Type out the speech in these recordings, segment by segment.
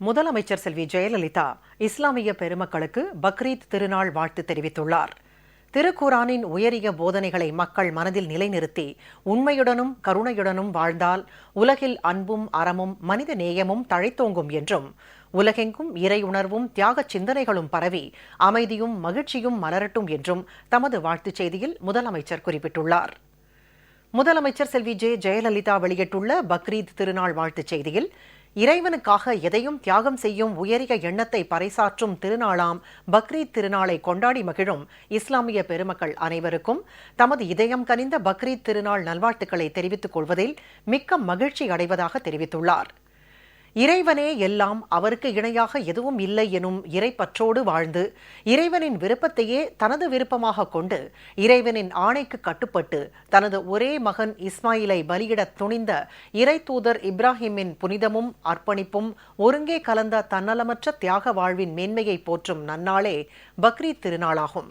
முதலமைச்சர் செல்வி ஜெயலலிதா இஸ்லாமிய பெருமக்களுக்கு பக்ரீத் திருநாள் வாழ்த்து தெரிவித்துள்ளார். திருக்குரானின் உயரிய போதனைகளை மக்கள் மனதில் நிலைநிறுத்தி உண்மையுடனும் கருணையுடனும் வாழ்ந்தால் உலகில் அன்பும் அறமும் மனித நேயமும் தழைத்தோங்கும் என்றும் உலகெங்கும் இறை உணர்வும் தியாகச் சிந்தனைகளும் பரவி அமைதியும் மகிழ்ச்சியும் மலரட்டும் என்றும் தமது வாழ்த்துச் செய்தியில் முதலமைச்சர் குறிப்பிட்டுள்ளார். முதலமைச்சர் செல்வி ஜே. ஜெயலலிதா வெளியிட்டுள்ள பக்ரீத் திருநாள் வாழ்த்துச் செய்தியில் இறைவனுக்காக எதையும் தியாகம் செய்யும் உயரிய எண்ணத்தை பறைசாற்றும் திருநாளாம் பக்ரீத் திருநாளை கொண்டாடி மகிழும் இஸ்லாமிய பெருமக்கள் அனைவருக்கும் தமது இதயம் கனிந்த பக்ரீத் திருநாள் நல்வாழ்த்துக்களை தெரிவித்துக் கொள்வதில் மிக்க மகிழ்ச்சி அடைவதாக தெரிவித்துள்ளார். இறைவனே எல்லாம் அவருக்கு இணையாக எதுவும் இல்லை எனும் இறைப்பற்றோடு வாழ்ந்து இறைவனின் விருப்பத்தையே தனது விருப்பமாக கொண்டு இறைவனின் ஆணைக்கு கட்டுப்பட்டு தனது ஒரே மகன் இஸ்மாயிலை பலியிடத் துணிந்த இறை தூதர் இப்ராஹிமின் புனிதமும் அர்ப்பணிப்பும் ஒருங்கே கலந்த தன்னலமற்ற தியாக வாழ்வின் மேன்மையை போற்றும் நன்னாளே பக்ரீத் திருநாளாகும்.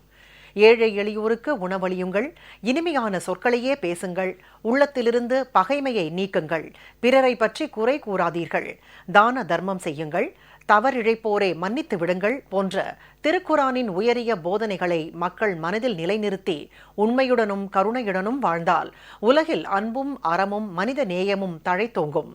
ஏழை எளியோருக்கு உணவளியுங்கள். இனிமையான சொற்களையே பேசுங்கள். உள்ளத்திலிருந்து பகைமையை நீக்குங்கள். பிறரை பற்றி குறை கூறாதீர்கள். தான தர்மம் செய்யுங்கள். தவறிழைப்போரை மன்னித்து விடுங்கள் போன்ற திருக்குரானின் உயரிய போதனைகளை மக்கள் மனதில் நிலைநிறுத்தி உண்மையுடனும் கருணையுடனும் வாழ்ந்தால் உலகில் அன்பும் அறமும் மனித நேயமும் தழைத்தோங்கும்.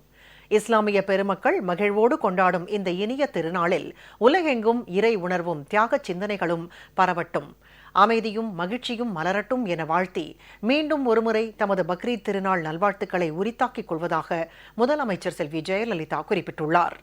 இஸ்லாமிய பெருமக்கள் மகிழ்வோடு கொண்டாடும் இந்த இனிய திருநாளில் உலகெங்கும் இறை உணர்வும் தியாகச் சிந்தனைகளும் பரவட்டும். அமைதியும் மகிழ்ச்சியும் மலரட்டும் என வாழ்த்தி மீண்டும் ஒருமுறை தமது பக்ரீத் திருநாள் நல்வாழ்த்துக்களை உரித்தாக்கிக் கொள்வதாக முதலமைச்சர் செல்வி ஜெயலலிதா குறிப்பிட்டுள்ளார்.